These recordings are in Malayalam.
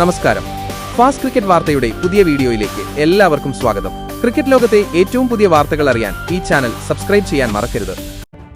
നമസ്കാരം. ഫാസ്റ്റ് ക്രിക്കറ്റ് വാർത്തയുടെ പുതിയ വീഡിയോയിലേക്ക് എല്ലാവർക്കും സ്വാഗതം. ക്രിക്കറ്റ് ലോകത്തെ ഏറ്റവും പുതിയ വാർത്തകൾ അറിയാൻ ഈ ചാനൽ സബ്സ്ക്രൈബ് ചെയ്യാൻ മറക്കരുത്.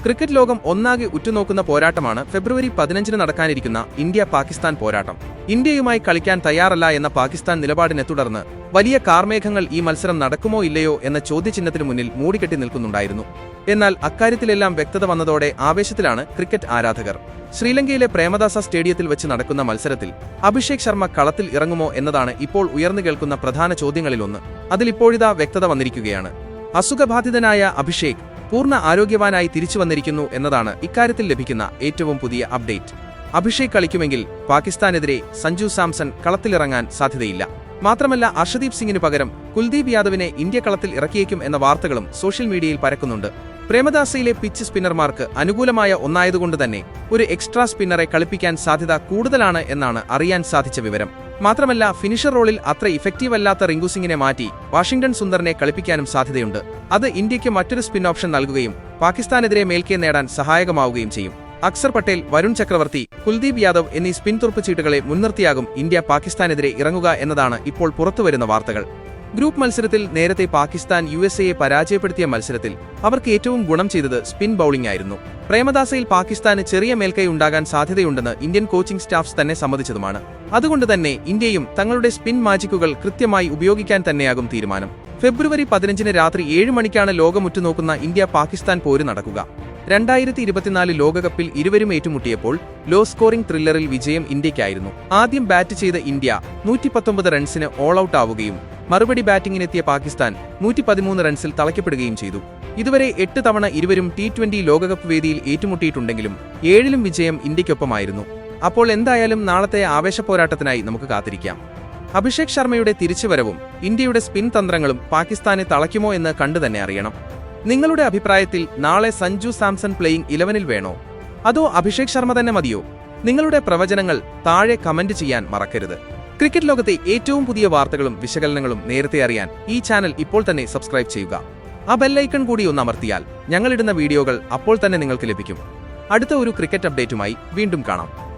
ക്രിക്കറ്റ് ലോകം ഒന്നാകെ ഉറ്റുനോക്കുന്ന പോരാട്ടമാണ് ഫെബ്രുവരി പതിനഞ്ചിന് നടക്കാനിരിക്കുന്ന ഇന്ത്യ പാകിസ്ഥാൻ പോരാട്ടം. ഇന്ത്യയുമായി കളിക്കാൻ തയ്യാറല്ല എന്ന പാകിസ്ഥാൻ നിലപാടിനെ തുടർന്ന് വലിയ കാർമേഘങ്ങൾ ഈ മത്സരം നടക്കുമോ ഇല്ലയോ എന്ന ചോദ്യചിഹ്നത്തിനു മുന്നിൽ മൂടിക്കെട്ടി നിൽക്കുന്നുണ്ടായിരുന്നു. എന്നാൽ അക്കാര്യത്തിലെല്ലാം വ്യക്തത വന്നതോടെ ആവേശത്തിലാണ് ക്രിക്കറ്റ് ആരാധകർ. ശ്രീലങ്കയിലെ പ്രേമദാസ സ്റ്റേഡിയത്തിൽ വെച്ച് നടക്കുന്ന മത്സരത്തിൽ അഭിഷേക് ശർമ്മ കളത്തിൽ ഇറങ്ങുമോ എന്നതാണ് ഇപ്പോൾ ഉയർന്നു കേൾക്കുന്ന പ്രധാന ചോദ്യങ്ങളിലൊന്ന്. അതിലിപ്പോഴിതാ വ്യക്തത വന്നിരിക്കുകയാണ്. അസുഖബാധിതനായ അഭിഷേക് പൂർണ ആരോഗ്യവാനായി തിരിച്ചു വന്നിരിക്കുന്നു എന്നതാണ് ഇക്കാര്യത്തിൽ ലഭിക്കുന്ന ഏറ്റവും പുതിയ അപ്ഡേറ്റ്. അഭിഷേക് കളിക്കുമെങ്കിൽ പാകിസ്ഥാനെതിരെ സഞ്ജു സാംസൺ കളത്തിലിറങ്ങാൻ സാധ്യതയില്ല. മാത്രമല്ല അർഷദീപ് സിംഗിന് പകരം കുൽദീപ് യാദവിനെ ഇന്ത്യ കളത്തിൽ ഇറക്കിയേക്കും എന്ന വാർത്തകളും സോഷ്യൽ മീഡിയയിൽ പരക്കുന്നുണ്ട്. പ്രേമദാസയിലെ പിച്ച് സ്പിന്നർമാർക്ക് അനുകൂലമായ ഒന്നായതുകൊണ്ട് തന്നെ ഒരു എക്സ്ട്രാ സ്പിന്നറെ കളിപ്പിക്കാൻ സാധ്യത കൂടുതലാണ് എന്നാണ് അറിയാൻ സാധിച്ച വിവരം. മാത്രമല്ല ഫിനിഷർ റോളിൽ അത്ര ഇഫക്റ്റീവ് അല്ലാത്ത റിങ്കു സിംഗിനെ മാറ്റി വാഷിംഗ്ടൺ സുന്ദറിനെ കളിപ്പിക്കാനും സാധ്യതയുണ്ട്. അത് ഇന്ത്യയ്ക്ക് മറ്റൊരു സ്പിൻ ഓപ്ഷൻ നൽകുകയും പാകിസ്ഥാനെതിരെ മേൽക്കേ നേടാൻ സഹായകമാവുകയും ചെയ്യും. അക്സർ പട്ടേൽ വരുൺ ചക്രവർത്തി കുൽദീപ് യാദവ് എന്നീ സ്പിൻ തുറപ്പ് ചീട്ടുകളെ മുൻനിർത്തിയാകും ഇന്ത്യ പാകിസ്ഥാനെതിരെ ഇറങ്ങുക എന്നതാണ് ഇപ്പോൾ പുറത്തുവരുന്ന വാർത്തകൾ. ഗ്രൂപ്പ് മത്സരത്തിൽ നേരത്തെ പാകിസ്ഥാൻ യു എസ് എയെ പരാജയപ്പെടുത്തിയ മത്സരത്തിൽ അവർക്ക് ഏറ്റവും ഗുണം ചെയ്തത് സ്പിൻ ബൌളിംഗ് ആയിരുന്നു. പ്രേമദാസയിൽ പാകിസ്ഥാന് ചെറിയ മേൽക്കൈ ഉണ്ടാകാൻ സാധ്യതയുണ്ടെന്ന് ഇന്ത്യൻ കോച്ചിംഗ് സ്റ്റാഫ്സ് തന്നെ സമ്മതിച്ചതുമാണ്. അതുകൊണ്ട് തന്നെ ഇന്ത്യയും തങ്ങളുടെ സ്പിൻ മാജിക്കുകൾ കൃത്യമായി ഉപയോഗിക്കാൻ തന്നെയാകും തീരുമാനം. ഫെബ്രുവരി പതിനഞ്ചിന് രാത്രി ഏഴ് മണിക്കാണ് ലോകമുറ്റുനോക്കുന്ന ഇന്ത്യ പാകിസ്ഥാൻ പോര് നടക്കുക. രണ്ടായിരത്തി ഇരുപത്തിനാല് ലോകകപ്പിൽ ഇരുവരും ഏറ്റുമുട്ടിയപ്പോൾ ലോ സ്കോറിംഗ് ത്രില്ലറിൽ വിജയം ഇന്ത്യയ്ക്കായിരുന്നു. ആദ്യം ബാറ്റ് ചെയ്ത ഇന്ത്യ നൂറ്റി പത്തൊമ്പത് റൺസിന് ഓൾ ഔട്ട് ആവുകയും മറുപടി ബാറ്റിംഗിനെത്തിയ പാകിസ്ഥാൻ നൂറ്റി പതിമൂന്ന് റൺസിൽ തളയ്ക്കപ്പെടുകയും ചെയ്തു. ഇതുവരെ എട്ട് തവണ ഇരുവരും ടി ട്വന്റി ലോകകപ്പ് വേദിയിൽ ഏറ്റുമുട്ടിയിട്ടുണ്ടെങ്കിലും ഏഴിലും വിജയം ഇന്ത്യയ്ക്കൊപ്പമായിരുന്നു. അപ്പോൾ എന്തായാലും നാളത്തെ ആവേശപ്പോരാട്ടത്തിനായി നമുക്ക് കാത്തിരിക്കാം. അഭിഷേക് ശർമ്മയുടെ തിരിച്ചുവരവും ഇന്ത്യയുടെ സ്പിൻ തന്ത്രങ്ങളും പാകിസ്ഥാനെ തളയ്ക്കുമോ എന്ന് കണ്ടുതന്നെ അറിയണം. നിങ്ങളുടെ അഭിപ്രായത്തിൽ നാളെ സഞ്ജു സാംസൺ പ്ലേയിങ് ഇലവനിൽ വേണോ? അതോ അഭിഷേക് ശർമ്മ തന്നെ മതിയോ? നിങ്ങളുടെ പ്രവചനങ്ങൾ താഴെ കമന്റ് ചെയ്യാൻ മറക്കരുത്. ക്രിക്കറ്റ് ലോകത്തെ ഏറ്റവും പുതിയ വാർത്തകളും വിശകലനങ്ങളും നേരത്തെ അറിയാൻ ഈ ചാനൽ ഇപ്പോൾ തന്നെ സബ്സ്ക്രൈബ് ചെയ്യുക. ആ ബെല്ലൈക്കൺ കൂടി ഒന്ന് അമർത്തിയാൽ ഞങ്ങളിടുന്ന വീഡിയോകൾ അപ്പോൾ തന്നെ നിങ്ങൾക്ക് ലഭിക്കും. അടുത്ത ഒരു ക്രിക്കറ്റ് അപ്ഡേറ്റുമായി വീണ്ടും കാണാം.